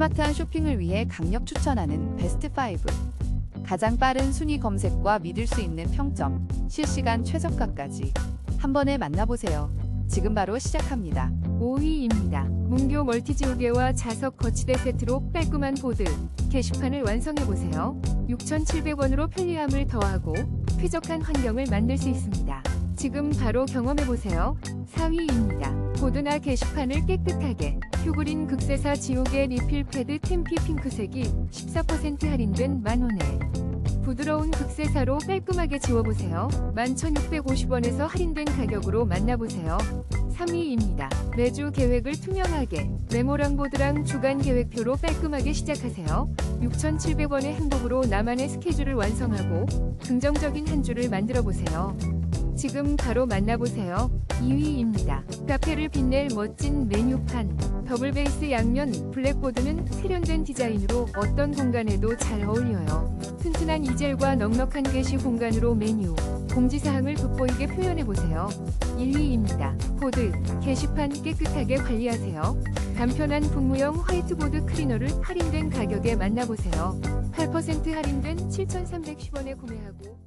스마트한 쇼핑을 위해 강력 추천하는 베스트 5. 가장 빠른 순위 검색과 믿을 수 있는 평점, 실시간 최저가까지 한 번에 만나보세요. 지금 바로 시작합니다. 5위입니다. 문교 멀티지우개와 자석 거치대 세트로 깔끔한 보드 게시판을 완성해보세요. 6,700원으로 편리함을 더하고 쾌적한 환경을 만들 수 있습니다. 지금 바로 경험해보세요. 4위입니다. 보드나 게시판을 깨끗하게 휴그린 극세사 지우개 리필 패드 템피 핑크색이 14% 할인된 만원에 부드러운 극세사로 깔끔하게 지워보세요. 11,650원에서 할인된 가격으로 만나보세요. 3위입니다. 매주 계획을 투명하게 메모랑 보드랑 주간 계획표로 깔끔하게 시작하세요. 6,700원의 행복으로 나만의 스케줄을 완성하고 긍정적인 한 주를 만들어 보세요. 지금 바로 만나보세요. 2위입니다. 카페를 빛낼 멋진 메뉴판. 더블 베이스 양면 블랙보드는 세련된 디자인으로 어떤 공간에도 잘 어울려요. 튼튼한 이젤과 넉넉한 게시 공간으로 메뉴, 공지사항을 돋보이게 표현해보세요. 1위입니다. 보드, 게시판 깨끗하게 관리하세요. 간편한 분무형 화이트보드 클리너를 할인된 가격에 만나보세요. 8% 할인된 7,310원에 구매하고